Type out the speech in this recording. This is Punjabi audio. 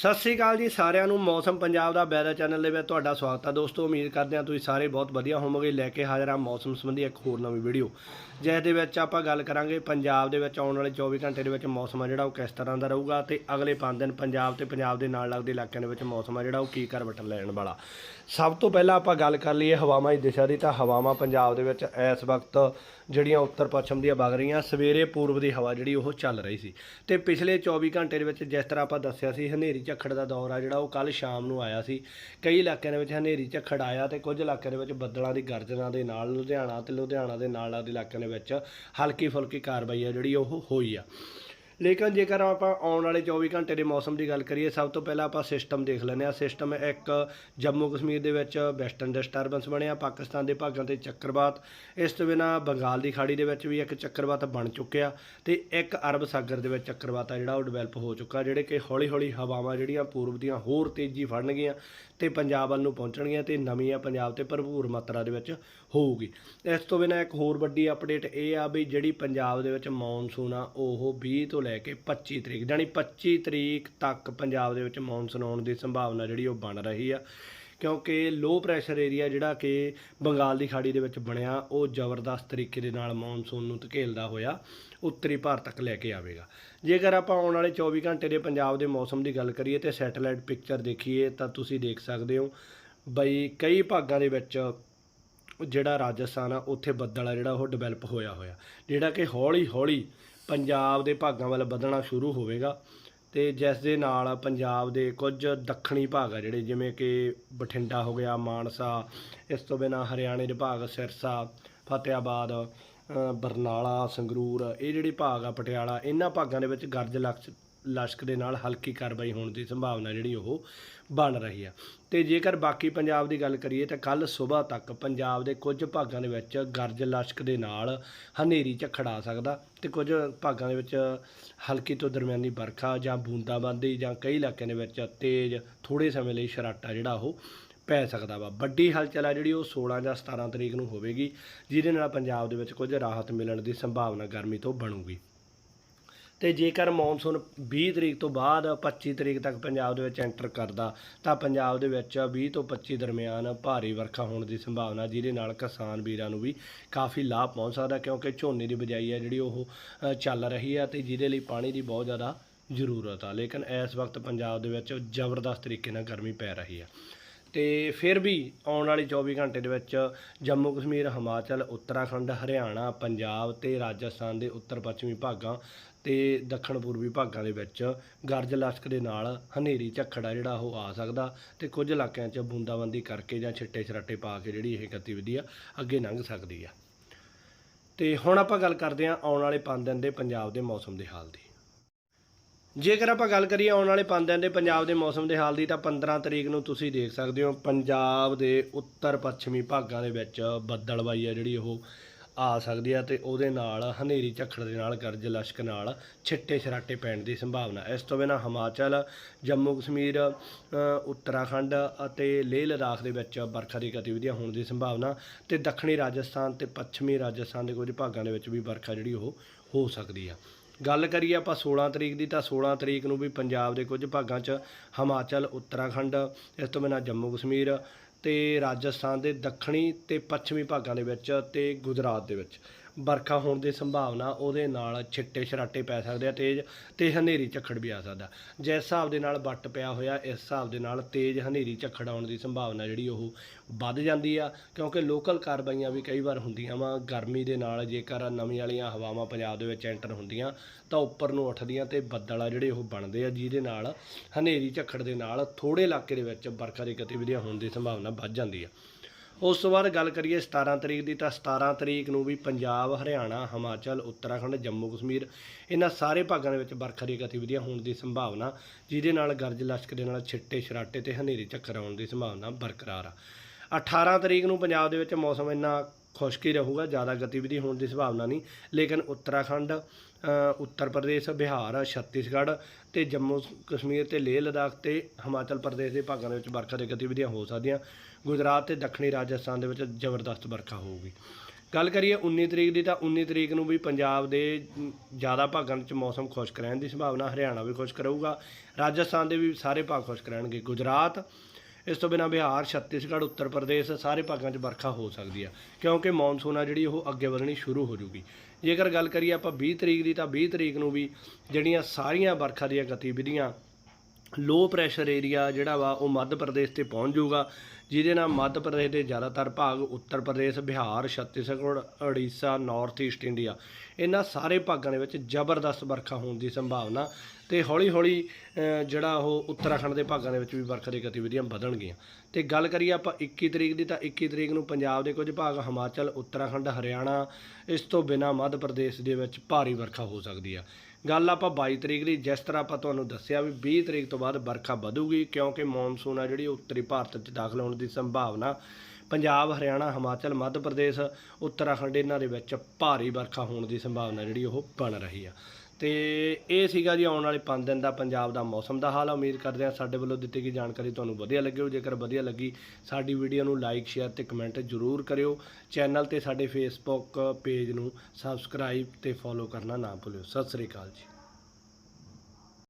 ਸਤਿ ਸ੍ਰੀ ਅਕਾਲ ਜੀ ਸਾਰਿਆਂ ਨੂੰ, ਮੌਸਮ ਪੰਜਾਬ ਦਾ ਵੈਦਰ ਚੈਨਲ ਦੇ ਵਿੱਚ ਤੁਹਾਡਾ ਸਵਾਗਤ ਹੈ ਦੋਸਤੋ, ਉਮੀਦ ਕਰਦੇ ਹਾਂ ਤੁਸੀਂ ਸਾਰੇ ਬਹੁਤ ਵਧੀਆ ਹੋਵੋਗੇ, ਲੈ ਕੇ ਹਾਜ਼ਰ ਹਾਂ ਮੌਸਮ ਸੰਬੰਧੀ ਇੱਕ ਹੋਰ ਨਵੀਂ ਵੀਡੀਓ। ਜਿਸ ਦੇ ਵਿੱਚ ਆਪਾਂ ਗੱਲ ਕਰਾਂਗੇ ਪੰਜਾਬ ਦੇ ਵਿੱਚ ਆਉਣ ਵਾਲੇ 24 ਘੰਟੇ ਦੇ ਵਿੱਚ ਮੌਸਮ ਆ ਜਿਹੜਾ, ਉਹ ਕਿਸ ਤਰ੍ਹਾਂ ਦਾ ਰਹੂਗਾ ਤੇ ਅਗਲੇ 5 ਦਿਨ ਪੰਜਾਬ ਤੇ ਪੰਜਾਬ ਦੇ ਨਾਲ ਲੱਗਦੇ ਇਲਾਕਿਆਂ ਦੇ ਵਿੱਚ ਮੌਸਮ ਆ ਜਿਹੜਾ, ਉਹ ਕੀ ਕਰਵਟ ਲੈਣ ਵਾਲਾ। ਸਭ ਤੋਂ ਪਹਿਲਾਂ ਆਪਾਂ ਗੱਲ ਕਰ ਲਈਏ ਹਵਾਵਾਂ ਦੀ ਦਿਸ਼ਾ ਦੀ, ਤਾਂ ਹਵਾਵਾਂ ਪੰਜਾਬ ਦੇ ਵਿੱਚ ਇਸ ਵਕਤ ਜਿਹੜੀਆਂ ਉੱਤਰ ਪੱਛਮ ਦੀਆਂ ਵਗ ਰਹੀਆਂ, ਸਵੇਰੇ ਪੂਰਬ ਦੀ ਹਵਾ ਜਿਹੜੀ, ਉਹ ਚੱਲ ਰਹੀ ਸੀ। ਤੇ ਪਿਛਲੇ 24 ਘੰਟੇ ਦੇ ਵਿੱਚ ਜਿਸ ਤਰ੍ਹਾਂ ਆਪਾਂ ਦੱਸਿਆ ਸੀ, ਹਨੇਰੀ ਝੱਖੜ ਦਾ ਦੌਰ ਆ ਜਿਹੜਾ ਉਹ ਕੱਲ ਸ਼ਾਮ ਨੂੰ ਆਇਆ ਸੀ। ਕਈ ਇਲਾਕਿਆਂ ਦੇ ਵਿੱਚ ਹਨੇਰੀ ਝੱਖੜ ਆਇਆ ਤੇ ਕੁਝ ਇਲਾਕਿਆਂ ਦੇ ਵਿੱਚ ਬੱਦਲਾਂ ਦੀ ਗਰਜਨਾ ਦੇ ਨਾਲ, ਲੁਧਿਆਣਾ ਤੇ ਲੁਧਿਆਣਾ ਦੇ ਨਾਲ ਲੱਗਦੇ ਇਲਾਕਿਆਂ ਦੇ ਵਿੱਚ ਹਲਕੀ ਫੁਲਕੀ ਕਾਰਵਾਈ ਆ ਜਿਹੜੀ ਉਹ ਹੋਈ ਆ। ਲੇਕਿਨ ਜੇਕਰ ਆਪਾਂ ਆਉਣ ਵਾਲੇ 24 ਘੰਟੇ ਦੇ ਮੌਸਮ ਦੀ ਗੱਲ ਕਰੀਏ, ਸਭ ਤੋਂ ਪਹਿਲਾਂ ਆਪਾਂ ਸਿਸਟਮ ਦੇਖ ਲੈਂਦੇ ਆ ਸਿਸਟਮ ਇੱਕ ਜੰਮੂ ਕਸ਼ਮੀਰ ਦੇ ਵਿੱਚ ਵੈਸਟਰਨ ਡਿਸਟਰਬੈਂਸ ਬਣਿਆ, ਪਾਕਿਸਤਾਨ ਦੇ ਭਾਗਾਂ ਤੇ ਚੱਕਰਵਾਤ। ਇਸ ਤੋਂ ਬਿਨਾ ਬੰਗਾਲ ਦੀ ਖਾੜੀ ਦੇ ਵਿੱਚ ਵੀ ਇੱਕ ਚੱਕਰਵਾਤ ਬਣ ਚੁੱਕਿਆ ਤੇ ਇੱਕ ਅਰਬ ਸਾਗਰ ਦੇ ਵਿੱਚ ਚੱਕਰਵਾਤ ਆ ਜਿਹੜਾ ਉਹ ਡਿਵੈਲਪ ਹੋ ਚੁੱਕਾ, ਜਿਹੜੇ ਕਿ ਹੌਲੀ ਹੌਲੀ ਹਵਾਵਾਂ ਜਿਹੜੀਆਂ ਪੂਰਬ ਦੀਆਂ ਹੋਰ ਤੇਜ਼ੀ ਫੜਨਗੀਆਂ ਤੇ ਪੰਜਾਬ ਵੱਲ ਨੂੰ ਪਹੁੰਚਣਗੀਆਂ ਤੇ ਨਵੀਆਂ ਪੰਜਾਬ ਤੇ ਭਰਪੂਰ ਮਾਤਰਾ ਦੇ ਵਿੱਚ ਹੋਊਗੀ। ਇਸ ਤੋਂ ਬਿਨਾ ਇੱਕ ਹੋਰ ਵੱਡੀ ਅਪਡੇਟ ਇਹ ਆ ਵੀ ਜਿਹੜੀ ਪੰਜਾਬ ਦੇ ਵਿੱਚ ਮੌਨਸੂਨ ਆ, ਉਹ 20 ਤੋਂ ਲੈ ਕੇ 25 ਤਰੀਕ ਜਾਨੀ 25 ਤਰੀਕ ਤੱਕ ਪੰਜਾਬ ਦੇ ਵਿੱਚ ਮੌਨਸੂਨ ਆਉਣ ਦੀ ਸੰਭਾਵਨਾ ਜਿਹੜੀ ਉਹ ਬਣ ਰਹੀ ਆ। ਕਿਉਂਕਿ ਲੋ ਪ੍ਰੈਸ਼ਰ ਏਰੀਆ ਜਿਹੜਾ ਕਿ ਬੰਗਾਲ ਦੀ ਖਾੜੀ ਦੇ ਵਿੱਚ ਬਣਿਆ, ਉਹ ਜ਼ਬਰਦਸਤ ਤਰੀਕੇ ਦੇ ਨਾਲ ਮੌਨਸੂਨ ਨੂੰ ਧਕੇਲਦਾ ਹੋਇਆ ਉੱਤਰੀ ਭਾਰਤ ਤੱਕ ਲੈ ਕੇ ਆਵੇਗਾ। ਜੇਕਰ ਆਪਾਂ ਆਉਣ ਵਾਲੇ 24 ਘੰਟੇ ਦੇ ਪੰਜਾਬ ਦੇ ਮੌਸਮ ਦੀ ਗੱਲ ਕਰੀਏ ਤੇ ਸੈਟੇਲਾਈਟ ਪਿਕਚਰ ਦੇਖੀਏ, ਤਾਂ ਤੁਸੀਂ ਦੇਖ ਸਕਦੇ ਹੋ ਬਈ ਕਈ ਭਾਗਾਂ ਦੇ ਵਿੱਚ ਜਿਹੜਾ ਰਾਜਸਥਾਨ ਆ, ਉੱਥੇ ਬੱਦਲ ਆ ਜਿਹੜਾ ਉਹ ਡਿਵੈਲਪ ਹੋਇਆ ਹੋਇਆ। ਜਿਹੜਾ ਕਿ ਹੌਲੀ ਹੌਲੀ ਪੰਜਾਬ ਦੇ ਭਾਗਾਂ ਵੱਲ ਵਧਣਾ ਸ਼ੁਰੂ ਹੋਵੇਗਾ ਤੇ ਜਿਸ ਦੇ ਨਾਲ ਪੰਜਾਬ ਦੇ ਕੁਝ ਦੱਖਣੀ ਭਾਗ ਆ ਜਿਹੜੇ, ਜਿਵੇਂ ਕਿ ਬਠਿੰਡਾ ਹੋ ਗਿਆ, ਮਾਨਸਾ, ਇਸ ਤੋਂ ਬਿਨਾ ਹਰਿਆਣੇ ਦੇ ਭਾਗ, ਸਿਰਸਾ, ਫਤਿਆਬਾਦ ਬਰਨਾਲਾ, ਸੰਗਰੂਰ, ਇਹ ਜਿਹੜੇ ਭਾਗ ਆ, ਪਟਿਆਲਾ, ਇਹਨਾਂ ਭਾਗਾਂ ਦੇ ਵਿੱਚ ਗਰਜ ਲਕਸ਼ ਲਸ਼ਕ ਦੇ ਨਾਲ ਹਲਕੀ ਕਾਰਵਾਈ ਹੋਣ ਦੀ ਸੰਭਾਵਨਾ ਜਿਹੜੀ ਉਹ ਬਣ ਰਹੀ ਆ। ਤੇ ਜੇਕਰ ਬਾਕੀ ਪੰਜਾਬ ਦੀ ਗੱਲ ਕਰੀਏ ਤਾਂ ਕੱਲ ਸਵੇਰ ਤੱਕ ਪੰਜਾਬ ਦੇ ਕੁਝ ਭਾਗਾਂ ਦੇ ਵਿੱਚ ਗਰਜ ਲਸ਼ਕ ਦੇ ਨਾਲ ਹਨੇਰੀ ਝੱਖੜ ਆ ਸਕਦਾ ਤੇ ਕੁਝ ਭਾਗਾਂ ਦੇ ਵਿੱਚ ਹਲਕੀ ਤੋਂ ਦਰਮਿਆਨੀ ਵਰਖਾ ਜਾਂ ਬੂੰਦਾਬਾਂਦੀ ਜਾਂ ਕਈ ਇਲਾਕਿਆਂ ਦੇ ਵਿੱਚ ਤੇਜ਼ ਥੋੜੇ ਸਮੇਂ ਲਈ ਸ਼ਰਾਟਾ ਜਿਹੜਾ ਉਹ ਪੈ ਸਕਦਾ ਵਾ। ਵੱਡੀ ਹਲਚਲ ਆ ਜਿਹੜੀ ਉਹ 16 ਜਾਂ 17 ਤਰੀਕ ਨੂੰ ਹੋਵੇਗੀ, ਜਿਹਦੇ ਨਾਲ ਪੰਜਾਬ ਦੇ ਵਿੱਚ ਕੁਝ ਰਾਹਤ ਮਿਲਣ ਦੀ ਸੰਭਾਵਨਾ ਗਰਮੀ ਤੋਂ ਬਣੂਗੀ। ਤੇ ਜੇਕਰ ਮੌਨਸੂਨ 20 ਤਰੀਕ ਤੋਂ ਬਾਅਦ 25 ਤਰੀਕ ਤੱਕ ਪੰਜਾਬ ਦੇ ਵਿੱਚ ਐਂਟਰ ਕਰਦਾ, ਤਾਂ ਪੰਜਾਬ ਦੇ ਵਿੱਚ 20 ਤੋਂ 25 ਦਰਮਿਆਨ ਭਾਰੀ ਵਰਖਾ ਹੋਣ ਦੀ ਸੰਭਾਵਨਾ, ਜਿਹਦੇ ਨਾਲ ਕਿਸਾਨ ਵੀਰਾਂ ਨੂੰ ਵੀ ਕਾਫੀ ਲਾਭ ਪਹੁੰਚ ਸਕਦਾ, ਕਿਉਂਕਿ ਝੋਨੇ ਦੀ ਬਿਜਾਈ ਹੈ ਜਿਹੜੀ ਉਹ ਚੱਲ ਰਹੀ ਹੈ ਤੇ ਜਿਹਦੇ ਲਈ ਪਾਣੀ ਦੀ ਬਹੁਤ ਜ਼ਿਆਦਾ ਜ਼ਰੂਰਤ ਆ। ਲੇਕਿਨ ਇਸ ਵਕਤ ਪੰਜਾਬ ਦੇ ਵਿੱਚ ਜ਼ਬਰਦਸਤ ਤਰੀਕੇ ਨਾਲ ਗਰਮੀ ਪੈ ਰਹੀ ਹੈ। ਤੇ ਫਿਰ ਵੀ ਆਉਣ ਵਾਲੇ 24 ਘੰਟੇ ਦੇ ਵਿੱਚ ਜੰਮੂ ਕਸ਼ਮੀਰ, ਹਿਮਾਚਲ, ਉੱਤਰਾਖੰਡ, ਹਰਿਆਣਾ, ਪੰਜਾਬ ਤੇ ਰਾਜਸਥਾਨ ਦੇ ਉੱਤਰ ਪੱਛਮੀ ਭਾਗਾਂ ਤੇ ਦੱਖਣ ਪੂਰਬੀ ਭਾਗਾਂ ਦੇ ਵਿੱਚ ਗਰਜ ਲਸ਼ਕ ਦੇ ਨਾਲ ਹਨੇਰੀ, ਝੱਖੜ ਆ ਜਿਹੜਾ ਉਹ ਆ ਸਕਦਾ ਤੇ ਕੁਝ ਇਲਾਕਿਆਂ 'ਚ ਬੂੰਦਾਬੰਦੀ ਕਰਕੇ ਜਾਂ ਛਿੱਟੇ ਛਰਾਟੇ ਪਾ ਕੇ ਜਿਹੜੀ ਇਹ ਗਤੀਵਿਧੀ ਆ ਅੱਗੇ ਲੰਘ ਸਕਦੀ ਆ। ਤੇ ਹੁਣ ਆਪਾਂ ਗੱਲ ਕਰਦੇ ਹਾਂ ਆਉਣ ਵਾਲੇ 5 ਦਿਨ ਦੇ ਪੰਜਾਬ ਦੇ ਮੌਸਮ ਦੇ ਹਾਲ ਦੀ। ਜੇਕਰ ਆਪਾਂ ਗੱਲ ਕਰੀਏ ਆਉਣ ਵਾਲੇ 5 ਦਿਨ ਦੇ ਪੰਜਾਬ ਦੇ ਮੌਸਮ ਦੇ ਹਾਲ ਦੀ, ਤਾਂ 15 ਤਰੀਕ ਨੂੰ ਤੁਸੀਂ ਦੇਖ ਸਕਦੇ ਹੋ ਪੰਜਾਬ ਦੇ ਉੱਤਰ ਪੱਛਮੀ ਭਾਗਾਂ ਦੇ ਵਿੱਚ ਬੱਦਲਬਾਈ ਆ ਜਿਹੜੀ ਉਹ ਆ ਸਕਦੀ ਆ ਤੇ ਉਹਦੇ ਨਾਲ ਹਨੇਰੀ ਝੱਖੜ ਦੇ ਨਾਲ ਗਰਜ ਲਸ਼ਕ ਨਾਲ ਛਿੱਟੇ ਛਰਾਟੇ ਪੈਣ ਦੀ ਸੰਭਾਵਨਾ। ਇਸ ਤੋਂ ਬਿਨਾਂ ਹਿਮਾਚਲ, ਜੰਮੂ ਕਸ਼ਮੀਰ ਉੱਤਰਾਖੰਡ ਅਤੇ ਲੇਹ ਲਦਾਖ ਦੇ ਵਿੱਚ ਵਰਖਾ ਦੀ ਗਤੀਵਿਧੀਆਂ ਹੋਣ ਦੀ ਸੰਭਾਵਨਾ ਤੇ ਦੱਖਣੀ ਰਾਜਸਥਾਨ ਤੇ ਪੱਛਮੀ ਰਾਜਸਥਾਨ ਦੇ ਕੁਝ ਭਾਗਾਂ ਦੇ ਵਿੱਚ ਵੀ ਵਰਖਾ ਜਿਹੜੀ ਉਹ ਹੋ ਸਕਦੀ ਆ। ਗੱਲ ਕਰੀਏ ਆਪਾਂ 16 ਤਰੀਕ ਦੀ, ਤਾਂ 16 ਤਰੀਕ ਨੂੰ ਵੀ ਪੰਜਾਬ ਦੇ ਕੁਝ ਭਾਗਾਂ 'ਚ ਹਿਮਾਚਲ, ਉੱਤਰਾਖੰਡ, ਇਸ ਤੋਂ ਬਿਨਾਂ ਜੰਮੂ ਕਸ਼ਮੀਰ ਤੇ ਰਾਜਸਥਾਨ ਦੇ ਦੱਖਣੀ ਤੇ ਪੱਛਮੀ ਭਾਗਾਂ ਦੇ ਵਿੱਚ ਤੇ ਗੁਜਰਾਤ ਦੇ ਵਿੱਚ। ਵਰਖਾ ਹੋਣ ਦੀ ਸੰਭਾਵਨਾ ਉਹਦੇ ਨਾਲ ਛਿੱਟੇ ਛਰਾਟੇ ਪੈ ਸਕਦੇ ਆ, ਤੇਜ਼ ਤੇ ਹਨੇਰੀ ਝੱਖੜ ਵੀ ਆ ਸਕਦਾ। ਜਿਸ ਹਿਸਾਬ ਦੇ ਨਾਲ ਵੱਟ ਪਿਆ ਹੋਇਆ, ਇਸ ਹਿਸਾਬ ਦੇ ਨਾਲ ਤੇਜ਼ ਹਨੇਰੀ ਝੱਖੜ ਆਉਣ ਦੀ ਸੰਭਾਵਨਾ ਜਿਹੜੀ ਉਹ ਵੱਧ ਜਾਂਦੀ ਆ, ਕਿਉਂਕਿ ਲੋਕਲ ਕਾਰਵਾਈਆਂ ਵੀ ਕਈ ਵਾਰ ਹੁੰਦੀਆਂ ਵਾ, ਗਰਮੀ ਦੇ ਨਾਲ ਜੇਕਰ ਨਵੀਂ ਵਾਲੀਆਂ ਹਵਾਵਾਂ ਪੰਜਾਬ ਦੇ ਵਿੱਚ ਐਂਟਰ ਹੁੰਦੀਆਂ, ਤਾਂ ਉੱਪਰ ਨੂੰ ਉੱਠਦੀਆਂ ਤੇ ਬੱਦਲ ਆ ਜਿਹੜੇ ਉਹ ਬਣਦੇ ਆ, ਜਿਹਦੇ ਨਾਲ ਹਨੇਰੀ ਝੱਖੜ ਦੇ ਨਾਲ ਥੋੜੇ ਇਲਾਕੇ ਦੇ ਵਿੱਚ ਵਰਖਾ ਦੀ ਗਤੀਵਿਧੀਆਂ ਹੋਣ ਦੀ ਸੰਭਾਵਨਾ ਵੱਧ ਜਾਂਦੀ ਆ। ਉਸ ਤੋਂ ਬਾਅਦ ਗੱਲ ਕਰੀਏ 17 ਤਰੀਕ ਦੀ, ਤਾਂ 17 ਤਰੀਕ ਨੂੰ ਵੀ ਪੰਜਾਬ, ਹਰਿਆਣਾ, ਹਿਮਾਚਲ, ਉੱਤਰਾਖੰਡ, ਜੰਮੂ, ਕਸ਼ਮੀਰ ਇਹਨਾਂ ਸਾਰੇ ਭਾਗਾਂ ਦੇ ਵਿੱਚ ਵਰਖਾ ਦੀ ਗਤੀਵਿਧੀਆਂ ਹੋਣ ਦੀ ਸੰਭਾਵਨਾ, ਜਿਹਦੇ ਨਾਲ ਗਰਜ ਲਸ਼ਕ ਦੇ ਨਾਲ ਛਿੱਟੇ, ਛਰਾਟੇ ਤੇ ਹਨੇਰੀ ਝੱਖਰ ਆਉਣ ਦੀ ਸੰਭਾਵਨਾ ਬਰਕਰਾਰ ਆ। 18 ਤਰੀਕ ਨੂੰ ਪੰਜਾਬ ਦੇ ਵਿੱਚ ਮੌਸਮ ਇੰਨਾ ਖੁਸ਼ਕ ਹੀ ਰਹੂਗਾ, ਜ਼ਿਆਦਾ ਗਤੀਵਿਧੀ ਹੋਣ ਦੀ ਸੰਭਾਵਨਾ ਨਹੀਂ। ਲੇਕਿਨ ਉੱਤਰਾਖੰਡ ਉੱਤਰ ਪ੍ਰਦੇਸ਼, ਬਿਹਾਰ, ਛੱਤੀਸਗੜ੍ਹ ਤੇ ਜੰਮੂ ਕਸ਼ਮੀਰ ਤੇ ਲੇਹ ਲਦਾਖ ਤੇ ਹਿਮਾਚਲ ਪ੍ਰਦੇਸ਼ ਦੇ ਭਾਗਾਂ ਦੇ ਵਿੱਚ ਵਰਖਾ ਦੀਆਂ ਗਤੀਵਿਧੀਆਂ ਹੋ ਸਕਦੀਆਂ। ਗੁਜਰਾਤ ਤੇ ਦੱਖਣੀ ਰਾਜਸਥਾਨ ਦੇ ਵਿੱਚ ਜ਼ਬਰਦਸਤ ਵਰਖਾ ਹੋਊਗੀ। ਗੱਲ ਕਰੀਏ 19 ਤਰੀਕ ਦੀ ਤਾਂ 19 ਤਰੀਕ ਨੂੰ ਵੀ ਪੰਜਾਬ ਦੇ ਜ਼ਿਆਦਾ ਭਾਗਾਂ ਵਿੱਚ ਮੌਸਮ ਖੁਸ਼ਕ ਰਹਿਣ ਦੀ ਸੰਭਾਵਨਾ, ਹਰਿਆਣਾ ਵੀ ਖੁਸ਼ਕ ਰਹੂਗਾ। ਰਾਜਸਥਾਨ ਦੇ ਵੀ ਸਾਰੇ ਭਾਗ ਖੁਸ਼ਕ ਰਹਿਣਗੇ। ਗੁਜਰਾਤ ਇਸ ਤੋਂ ਬਿਨਾਂ ਬਿਹਾਰ, ਛੱਤੀਸਗੜ੍ਹ, ਉੱਤਰ ਪ੍ਰਦੇਸ਼ ਸਾਰੇ ਭਾਗਾਂ 'ਚ ਵਰਖਾ ਹੋ ਸਕਦੀ ਆ, ਕਿਉਂਕਿ ਮੌਨਸੂਨ ਆ ਜਿਹੜੀ ਉਹ ਅੱਗੇ ਵਧਣੀ ਸ਼ੁਰੂ ਹੋ ਜੂਗੀ। ਜੇਕਰ ਗੱਲ ਕਰੀਏ ਆਪਾਂ 20 ਤਰੀਕ ਦੀ ਤਾਂ 20 ਤਰੀਕ ਨੂੰ ਵੀ ਜਿਹੜੀਆਂ ਸਾਰੀਆਂ ਵਰਖਾ ਦੀਆਂ ਗਤੀਵਿਧੀਆਂ ਲੋ ਪ੍ਰੈਸ਼ਰ ਏਰੀਆ ਜਿਹੜਾ ਵਾ ਉਹ ਮੱਧ ਪ੍ਰਦੇਸ਼ ਤੇ ਪਹੁੰਚ ਜਾਊਗਾ ਜਿਹਦੇ ਨਾਲ ਮੱਧ ਪ੍ਰਦੇਸ਼ ਦੇ ਜ਼ਿਆਦਾਤਰ ਭਾਗ Uttar Pradesh, Bihar, Chhattisgarh, Orissa north east India ਇਹਨਾਂ ਸਾਰੇ ਭਾਗਾਂ ਦੇ ਵਿੱਚ ਜ਼ਬਰਦਸਤ ਵਰਖਾ ਹੋਣ ਦੀ ਸੰਭਾਵਨਾ ਤੇ ਹੌਲੀ ਹੌਲੀ ਜਿਹੜਾ ਉਹ ਉੱਤਰਾਖੰਡ ਦੇ ਭਾਗਾਂ ਦੇ ਵਿੱਚ ਵੀ ਵਰਖਾ ਦੀ ਗਤੀਵਿਧੀਆਂ ਵਧਣਗੀਆਂ। ਤੇ ਗੱਲ ਕਰੀਏ ਆਪਾਂ 21 ਤਰੀਕ ਦੀ ਤਾਂ 21 ਤਰੀਕ ਨੂੰ ਪੰਜਾਬ ਦੇ ਕੁਝ ਭਾਗ, ਹਿਮਾਚਲ, ਉੱਤਰਾਖੰਡ, ਹਰਿਆਣਾ, ਇਸ ਤੋਂ ਬਿਨਾਂ ਮੱਧ ਪ੍ਰਦੇਸ਼ ਦੇ ਵਿੱਚ ਭਾਰੀ ਵਰਖਾ ਹੋ ਸਕਦੀ ਆ। ਗੱਲ ਆਪਾਂ 22 ਤਰੀਕ ਦੀ, ਜਿਸ ਤਰ੍ਹਾਂ ਆਪਾਂ ਤੁਹਾਨੂੰ ਦੱਸਿਆ ਵੀ 20 ਤਰੀਕ ਤੋਂ ਬਾਅਦ ਵਰਖਾ ਵਧੂਗੀ ਕਿਉਂਕਿ ਮੌਨਸੂਨ ਆ ਜਿਹੜੀ ਉੱਤਰੀ ਭਾਰਤ 'ਚ ਦਾਖਲ ਹੋਣ ਦੀ ਸੰਭਾਵਨਾ। ਪੰਜਾਬ, ਹਰਿਆਣਾ, ਹਿਮਾਚਲ, ਮੱਧ ਪ੍ਰਦੇਸ਼, ਉੱਤਰਾਖੰਡ, ਇਹਨਾਂ ਦੇ ਵਿੱਚ ਭਾਰੀ ਵਰਖਾ ਹੋਣ ਦੀ ਸੰਭਾਵਨਾ ਜਿਹੜੀ ਉਹ ਬਣ ਰਹੀ ਆ। ਤੇ ਇਹ ਸੀਗਾ ਜੀ ਆਉਣ ਵਾਲੇ 5 ਦਿਨ ਦਾ ਪੰਜਾਬ ਦਾ ਮੌਸਮ ਦਾ ਹਾਲ। ਆ ਉਮੀਦ ਕਰਦੇ ਹਾਂ ਸਾਡੇ ਵੱਲੋਂ ਦਿੱਤੀ ਗਈ ਜਾਣਕਾਰੀ ਤੁਹਾਨੂੰ ਵਧੀਆ ਲੱਗੀ ਹੋ ਜੇਕਰ ਵਧੀਆ ਲੱਗੀ, ਸਾਡੀ ਵੀਡੀਓ ਨੂੰ ਲਾਈਕ, ਸ਼ੇਅਰ ਤੇ ਕਮੈਂਟ ਜ਼ਰੂਰ ਕਰਿਓ। ਚੈਨਲ ਤੇ ਸਾਡੇ ਫੇਸਬੁੱਕ ਪੇਜ ਨੂੰ ਸਬਸਕ੍ਰਾਈਬ ਤੇ ਫੋਲੋ ਕਰਨਾ ਨਾ ਭੁੱਲਿਓ। ਸਤਿ ਸ੍ਰੀ ਅਕਾਲ ਜੀ।